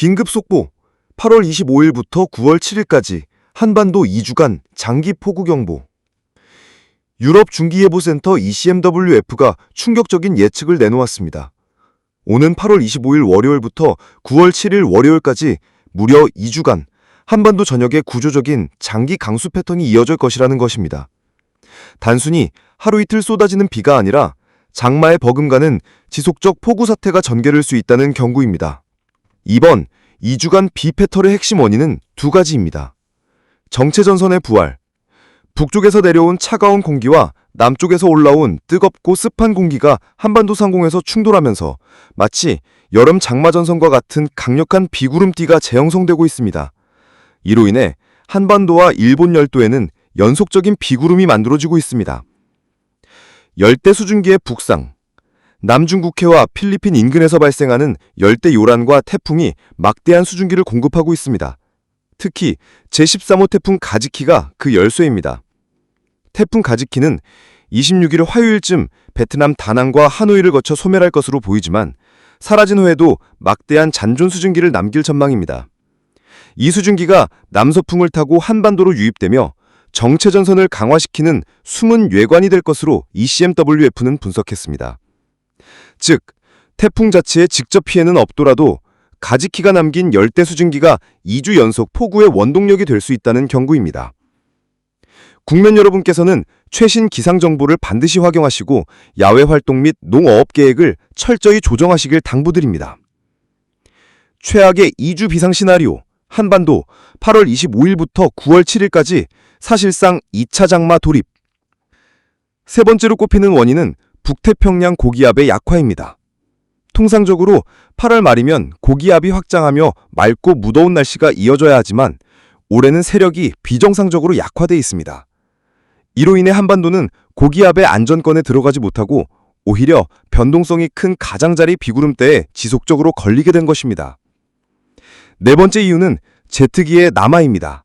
긴급 속보 8월 25일부터 9월 7일까지 한반도 2주간 장기 폭우 경보. 유럽 중기예보센터 ECMWF가 충격적인 예측을 내놓았습니다. 오는 8월 25일 월요일부터 9월 7일 월요일까지 무려 2주간 한반도 전역에 구조적인 장기 강수 패턴이 이어질 것이라는 것입니다. 단순히 하루 이틀 쏟아지는 비가 아니라 장마에 버금가는 지속적 폭우 사태가 전개될 수 있다는 경고입니다. 이번 2주간 비 패턴의 핵심 원인은 두 가지입니다. 정체전선의 부활. 북쪽에서 내려온 차가운 공기와 남쪽에서 올라온 뜨겁고 습한 공기가 한반도 상공에서 충돌하면서 마치 여름 장마전선과 같은 강력한 비구름띠가 재형성되고 있습니다. 이로 인해 한반도와 일본 열도에는 연속적인 비구름이 만들어지고 있습니다. 열대 수증기의 북상. 남중국해와 필리핀 인근에서 발생하는 열대 요란과 태풍이 막대한 수증기를 공급하고 있습니다. 특히 제13호 태풍 가지키가 그 열쇠입니다. 태풍 가지키는 26일 화요일쯤 베트남 다낭과 하노이를 거쳐 소멸할 것으로 보이지만 사라진 후에도 막대한 잔존 수증기를 남길 전망입니다. 이 수증기가 남서풍을 타고 한반도로 유입되며 정체전선을 강화시키는 숨은 외관이 될 것으로 ECMWF는 분석했습니다. 즉, 태풍 자체에 직접 피해는 없더라도 가지키가 남긴 열대 수증기가 2주 연속 폭우의 원동력이 될 수 있다는 경고입니다. 국민 여러분께서는 최신 기상 정보를 반드시 확용하시고 야외 활동 및 농어업 계획을 철저히 조정하시길 당부드립니다. 최악의 2주 비상 시나리오 한반도 8월 25일부터 9월 7일까지 사실상 2차 장마 돌입. 세 번째로 꼽히는 원인은 북태평양 고기압의 약화입니다. 통상적으로 8월 말이면 고기압이 확장하며 맑고 무더운 날씨가 이어져야 하지만 올해는 세력이 비정상적으로 약화돼 있습니다. 이로 인해 한반도는 고기압의 안전권에 들어가지 못하고 오히려 변동성이 큰 가장자리 비구름대에 지속적으로 걸리게 된 것입니다. 네 번째 이유는 제트기의 남하입니다.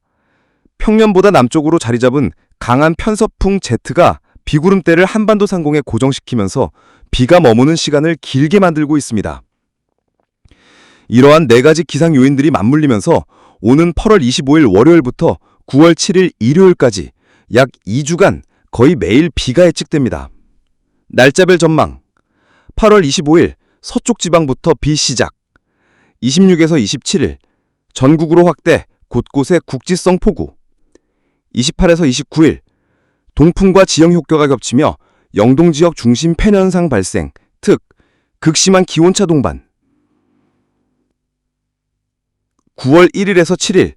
평년보다 남쪽으로 자리 잡은 강한 편서풍 제트가 비구름대를 한반도 상공에 고정시키면서 비가 머무는 시간을 길게 만들고 있습니다. 이러한 네 가지 기상 요인들이 맞물리면서 오는 8월 25일 월요일부터 9월 7일 일요일까지 약 2주간 거의 매일 비가 예측됩니다. 날짜별 전망 8월 25일 서쪽 지방부터 비 시작 26에서 27일 전국으로 확대 곳곳에 국지성 폭우 28에서 29일 동풍과 지형 효과가 겹치며 영동 지역 중심 팬 현상 발생, 특 극심한 기온차 동반. 9월 1일에서 7일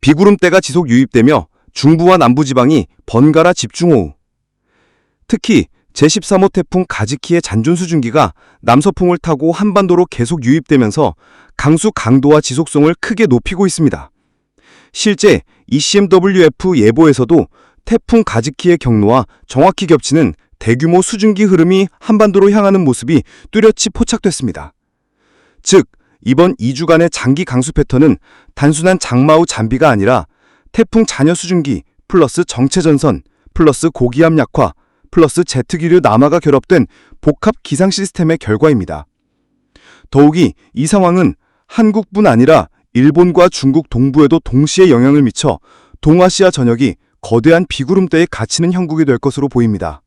비구름대가 지속 유입되며 중부와 남부 지방이 번갈아 집중호우. 특히 제13호 태풍 가지키의 잔존 수증기가 남서풍을 타고 한반도로 계속 유입되면서 강수 강도와 지속성을 크게 높이고 있습니다. 실제 ECMWF 예보에서도 태풍 가지키의 경로와 정확히 겹치는 대규모 수증기 흐름이 한반도로 향하는 모습이 뚜렷이 포착됐습니다. 즉, 이번 2주간의 장기 강수 패턴은 단순한 장마 후 잔비가 아니라 태풍 잔여 수증기 플러스 정체전선 플러스 고기압 약화 플러스 제트기류 남하가 결합된 복합 기상 시스템의 결과입니다. 더욱이 이 상황은 한국뿐 아니라 일본과 중국 동부에도 동시에 영향을 미쳐 동아시아 전역이 거대한 비구름대에 갇히는 형국이 될 것으로 보입니다.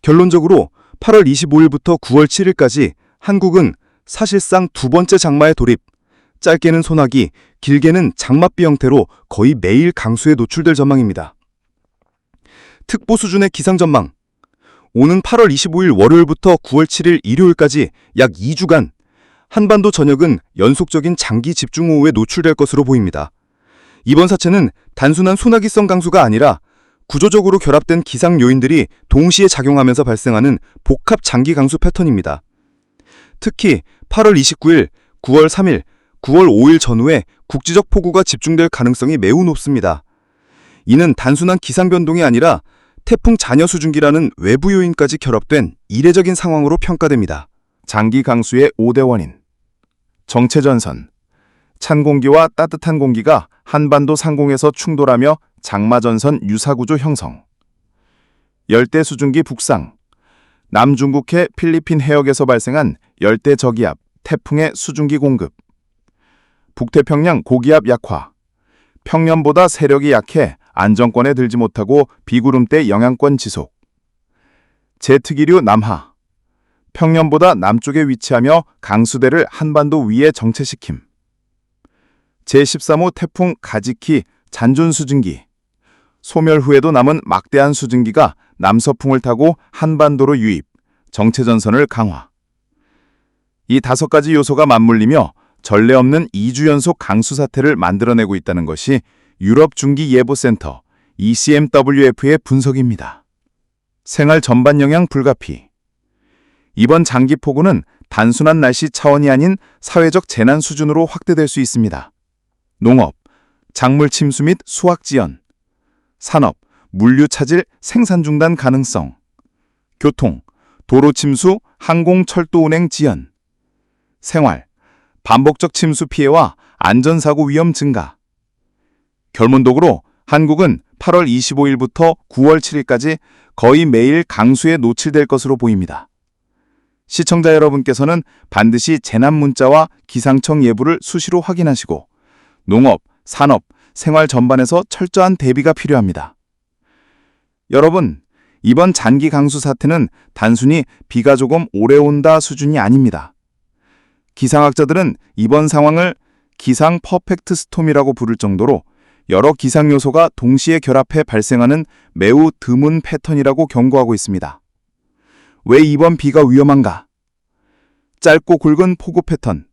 결론적으로 8월 25일부터 9월 7일까지 한국은 사실상 두 번째 장마에 돌입, 짧게는 소나기, 길게는 장맛비 형태로 거의 매일 강수에 노출될 전망입니다. 특보 수준의 기상 전망. 오는 8월 25일 월요일부터 9월 7일 일요일까지 약 2주간 한반도 전역은 연속적인 장기 집중호우에 노출될 것으로 보입니다. 이번 사체는 단순한 소나기성 강수가 아니라 구조적으로 결합된 기상 요인들이 동시에 작용하면서 발생하는 복합 장기 강수 패턴입니다. 특히 8월 29일, 9월 3일, 9월 5일 전후에 국지적 폭우가 집중될 가능성이 매우 높습니다. 이는 단순한 기상 변동이 아니라 태풍 잔여 수증기라는 외부 요인까지 결합된 이례적인 상황으로 평가됩니다. 장기 강수의 5대 원인. 정체전선. 찬 공기와 따뜻한 공기가 한반도 상공에서 충돌하며 장마전선 유사구조 형성. 열대 수증기 북상. 남중국해 필리핀 해역에서 발생한 열대 저기압, 태풍의 수증기 공급. 북태평양 고기압 약화. 평년보다 세력이 약해 안정권에 들지 못하고 비구름대 영향권 지속. 제트기류 남하. 평년보다 남쪽에 위치하며 강수대를 한반도 위에 정체시킴. 제13호 태풍 가지키 잔존 수증기. 소멸 후에도 남은 막대한 수증기가 남서풍을 타고 한반도로 유입, 정체전선을 강화. 이 다섯 가지 요소가 맞물리며 전례 없는 2주 연속 강수 사태를 만들어내고 있다는 것이 유럽 중기 예보센터 ECMWF의 분석입니다. 생활 전반 영향 불가피. 이번 장기 폭우는 단순한 날씨 차원이 아닌 사회적 재난 수준으로 확대될 수 있습니다. 농업, 작물 침수 및 수확 지연, 산업, 물류 차질 생산 중단 가능성, 교통, 도로 침수, 항공 철도 운행 지연, 생활, 반복적 침수 피해와 안전사고 위험 증가. 결론적으로 한국은 8월 25일부터 9월 7일까지 거의 매일 강수에 노출될 것으로 보입니다. 시청자 여러분께서는 반드시 재난 문자와 기상청 예보를 수시로 확인하시고 농업, 산업, 생활 전반에서 철저한 대비가 필요합니다. 여러분, 이번 장기 강수 사태는 단순히 비가 조금 오래 온다 수준이 아닙니다. 기상학자들은 이번 상황을 기상 퍼펙트 스톰이라고 부를 정도로 여러 기상 요소가 동시에 결합해 발생하는 매우 드문 패턴이라고 경고하고 있습니다. 왜 이번 비가 위험한가? 짧고 굵은 폭우 패턴.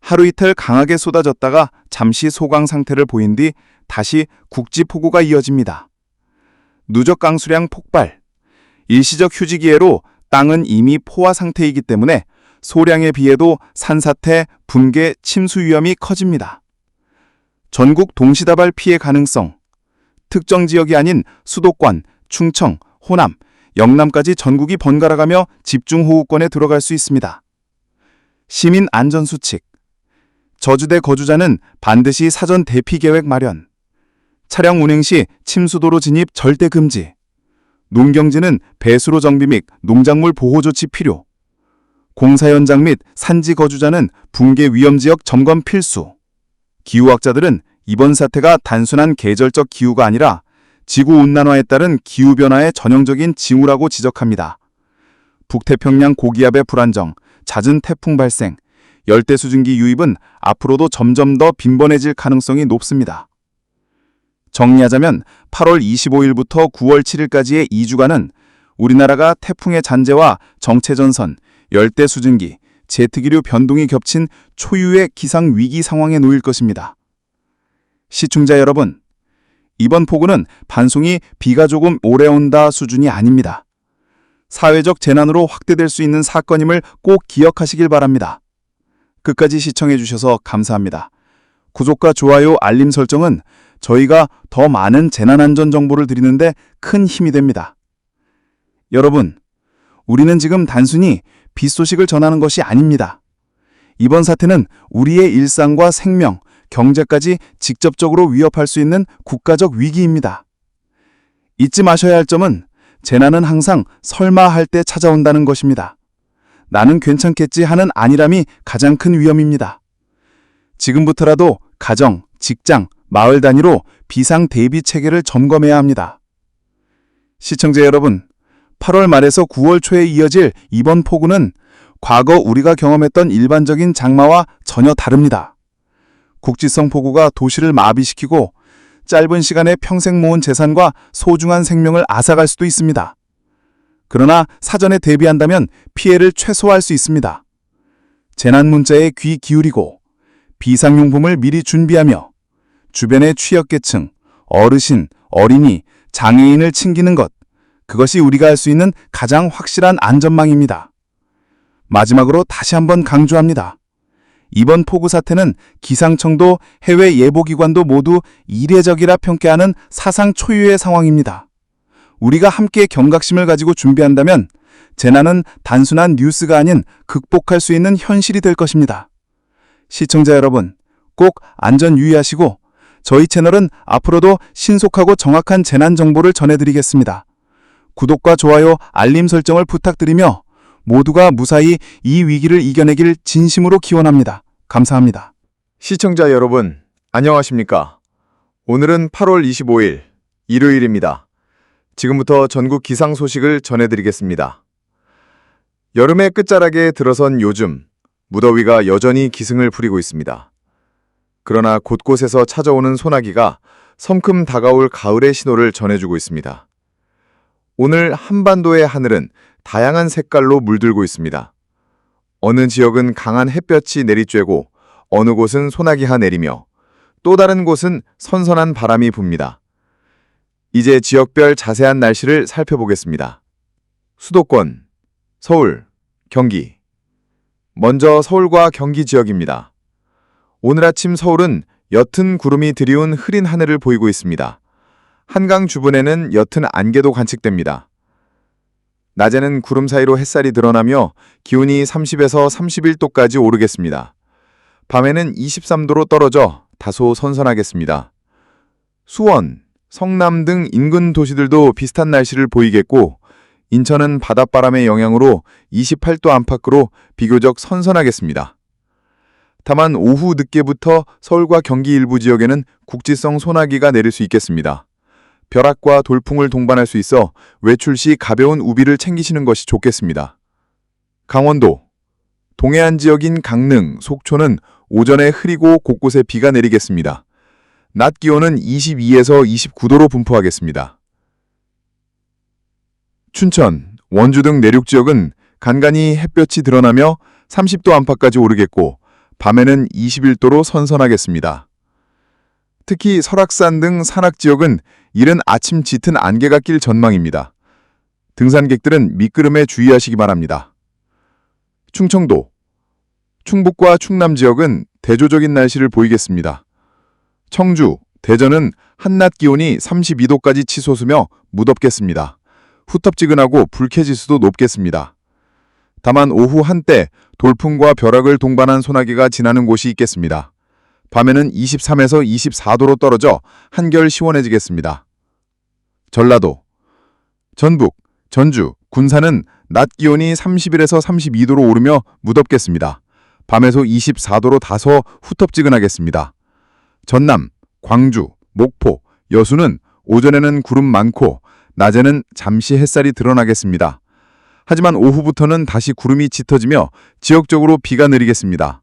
하루 이틀 강하게 쏟아졌다가 잠시 소강 상태를 보인 뒤 다시 국지 폭우가 이어집니다. 누적 강수량 폭발. 일시적 휴지 기회로 땅은 이미 포화 상태이기 때문에 소량에 비해도 산사태, 붕괴, 침수 위험이 커집니다. 전국 동시다발 피해 가능성. 특정 지역이 아닌 수도권, 충청, 호남, 영남까지 전국이 번갈아가며 집중호우권에 들어갈 수 있습니다. 시민 안전 수칙. 저주대 거주자는 반드시 사전 대피 계획 마련. 차량 운행 시 침수도로 진입 절대 금지. 농경지는 배수로 정비 및 농작물 보호 조치 필요. 공사 현장 및 산지 거주자는 붕괴 위험 지역 점검 필수. 기후학자들은 이번 사태가 단순한 계절적 기후가 아니라 지구 온난화에 따른 기후 변화의 전형적인 징후라고 지적합니다. 북태평양 고기압의 불안정, 잦은 태풍 발생, 열대 수증기 유입은 앞으로도 점점 더 빈번해질 가능성이 높습니다. 정리하자면 8월 25일부터 9월 7일까지의 2주간은 우리나라가 태풍의 잔재와 정체전선, 열대 수증기, 제트기류 변동이 겹친 초유의 기상 위기 상황에 놓일 것입니다. 시청자 여러분, 이번 폭우는 반송이 비가 조금 오래 온다 수준이 아닙니다. 사회적 재난으로 확대될 수 있는 사건임을 꼭 기억하시길 바랍니다. 끝까지 시청해 주셔서 감사합니다. 구독과 좋아요, 알림 설정은 저희가 더 많은 재난안전 정보를 드리는데 큰 힘이 됩니다. 여러분, 우리는 지금 단순히 비 소식을 전하는 것이 아닙니다. 이번 사태는 우리의 일상과 생명, 경제까지 직접적으로 위협할 수 있는 국가적 위기입니다. 잊지 마셔야 할 점은 재난은 항상 설마 할 때 찾아온다는 것입니다. 나는 괜찮겠지 하는 안일함이 가장 큰 위험입니다. 지금부터라도 가정, 직장, 마을 단위로 비상 대비 체계를 점검해야 합니다. 시청자 여러분, 8월 말에서 9월 초에 이어질 이번 폭우는 과거 우리가 경험했던 일반적인 장마와 전혀 다릅니다. 국지성 폭우가 도시를 마비시키고 짧은 시간에 평생 모은 재산과 소중한 생명을 앗아갈 수도 있습니다. 그러나 사전에 대비한다면 피해를 최소화할 수 있습니다. 재난 문자에 귀 기울이고 비상용품을 미리 준비하며 주변의 취약계층, 어르신, 어린이, 장애인을 챙기는 것, 그것이 우리가 할 수 있는 가장 확실한 안전망입니다. 마지막으로 다시 한번 강조합니다. 이번 폭우 사태는 기상청도 해외 예보기관도 모두 이례적이라 평가하는 사상 초유의 상황입니다. 우리가 함께 경각심을 가지고 준비한다면 재난은 단순한 뉴스가 아닌 극복할 수 있는 현실이 될 것입니다. 시청자 여러분, 꼭 안전 유의하시고 저희 채널은 앞으로도 신속하고 정확한 재난 정보를 전해드리겠습니다. 구독과 좋아요, 알림 설정을 부탁드리며 모두가 무사히 이 위기를 이겨내길 진심으로 기원합니다. 감사합니다. 시청자 여러분, 안녕하십니까? 오늘은 8월 25일, 일요일입니다. 지금부터 전국 기상 소식을 전해드리겠습니다. 여름의 끝자락에 들어선 요즘, 무더위가 여전히 기승을 부리고 있습니다. 그러나 곳곳에서 찾아오는 소나기가 성큼 다가올 가을의 신호를 전해주고 있습니다. 오늘 한반도의 하늘은 다양한 색깔로 물들고 있습니다. 어느 지역은 강한 햇볕이 내리쬐고 어느 곳은 소나기가 내리며 또 다른 곳은 선선한 바람이 붑니다. 이제 지역별 자세한 날씨를 살펴보겠습니다. 수도권, 서울, 경기. 먼저 서울과 경기 지역입니다. 오늘 아침 서울은 옅은 구름이 드리운 흐린 하늘을 보이고 있습니다. 한강 주변에는 옅은 안개도 관측됩니다. 낮에는 구름 사이로 햇살이 드러나며 기온이 30에서 31도까지 오르겠습니다. 밤에는 23도로 떨어져 다소 선선하겠습니다. 수원, 성남 등 인근 도시들도 비슷한 날씨를 보이겠고 인천은 바닷바람의 영향으로 28도 안팎으로 비교적 선선하겠습니다. 다만 오후 늦게부터 서울과 경기 일부 지역에는 국지성 소나기가 내릴 수 있겠습니다. 벼락과 돌풍을 동반할 수 있어 외출 시 가벼운 우비를 챙기시는 것이 좋겠습니다. 강원도 동해안 지역인 강릉, 속초는 오전에 흐리고 곳곳에 비가 내리겠습니다. 낮 기온은 22에서 29도로 분포하겠습니다. 춘천, 원주 등 내륙 지역은 간간히 햇볕이 드러나며 30도 안팎까지 오르겠고 밤에는 21도로 선선하겠습니다. 특히 설악산 등 산악 지역은 이른 아침 짙은 안개가 낄 전망입니다. 등산객들은 미끄럼에 주의하시기 바랍니다. 충청도, 충북과 충남 지역은 대조적인 날씨를 보이겠습니다. 청주, 대전은 한낮 기온이 32도까지 치솟으며 무덥겠습니다. 후텁지근하고 불쾌지수도 높겠습니다. 다만 오후 한때 돌풍과 벼락을 동반한 소나기가 지나는 곳이 있겠습니다. 밤에는 23에서 24도로 떨어져 한결 시원해지겠습니다. 전라도, 전북, 전주, 군산은 낮 기온이 31에서 32도로 오르며 무덥겠습니다. 밤에서 24도로 다소 후텁지근하겠습니다. 전남, 광주, 목포, 여수는 오전에는 구름 많고 낮에는 잠시 햇살이 드러나겠습니다. 하지만 오후부터는 다시 구름이 짙어지며 지역적으로 비가 내리겠습니다.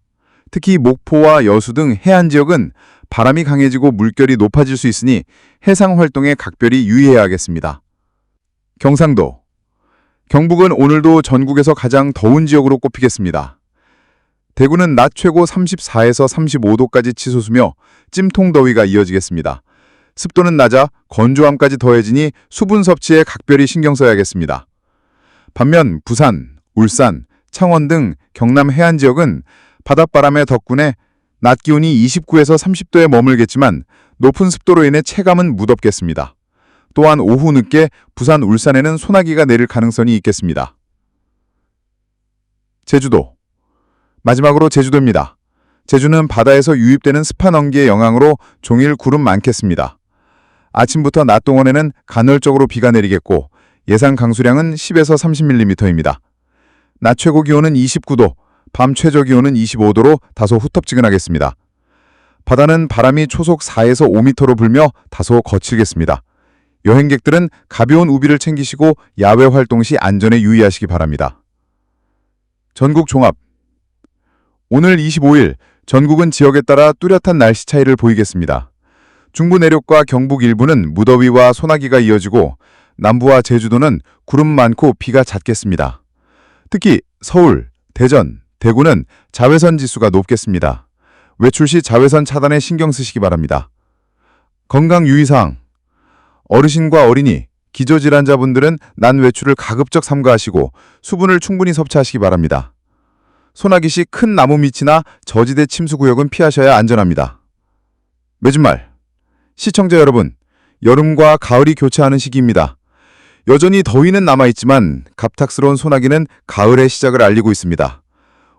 특히 목포와 여수 등 해안 지역은 바람이 강해지고 물결이 높아질 수 있으니 해상 활동에 각별히 유의해야겠습니다. 경상도 경북은 오늘도 전국에서 가장 더운 지역으로 꼽히겠습니다. 대구는 낮 최고 34에서 35도까지 치솟으며 찜통 더위가 이어지겠습니다. 습도는 낮아 건조함까지 더해지니 수분 섭취에 각별히 신경 써야겠습니다. 반면 부산, 울산, 창원 등 경남 해안 지역은 바닷바람의 덕분에 낮 기온이 29에서 30도에 머물겠지만 높은 습도로 인해 체감은 무덥겠습니다. 또한 오후 늦게 부산, 울산에는 소나기가 내릴 가능성이 있겠습니다. 제주도 마지막으로 제주도입니다. 제주는 바다에서 유입되는 습한 온기의 영향으로 종일 구름 많겠습니다. 아침부터 낮 동안에는 간헐적으로 비가 내리겠고 예상 강수량은 10에서 30mm입니다. 낮 최고 기온은 29도, 밤 최저 기온은 25도로 다소 후텁지근하겠습니다. 바다는 바람이 초속 4에서 5m로 불며 다소 거칠겠습니다. 여행객들은 가벼운 우비를 챙기시고 야외 활동 시 안전에 유의하시기 바랍니다. 전국 종합 오늘 25일 전국은 지역에 따라 뚜렷한 날씨 차이를 보이겠습니다. 중부 내륙과 경북 일부는 무더위와 소나기가 이어지고 남부와 제주도는 구름 많고 비가 잦겠습니다. 특히 서울, 대전, 대구는 자외선 지수가 높겠습니다. 외출 시 자외선 차단에 신경 쓰시기 바랍니다. 건강 유의사항 어르신과 어린이, 기저질환자분들은 난 외출을 가급적 삼가하시고 수분을 충분히 섭취하시기 바랍니다. 소나기 시 큰 나무 밑이나 저지대 침수 구역은 피하셔야 안전합니다. 매주말 시청자 여러분, 여름과 가을이 교차하는 시기입니다. 여전히 더위는 남아있지만 갑작스러운 소나기는 가을의 시작을 알리고 있습니다.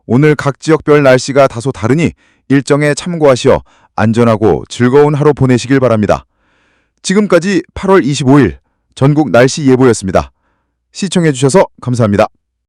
오늘 각 지역별 날씨가 다소 다르니 일정에 참고하시어 안전하고 즐거운 하루 보내시길 바랍니다. 지금까지 8월 25일 전국 날씨 예보였습니다. 시청해주셔서 감사합니다.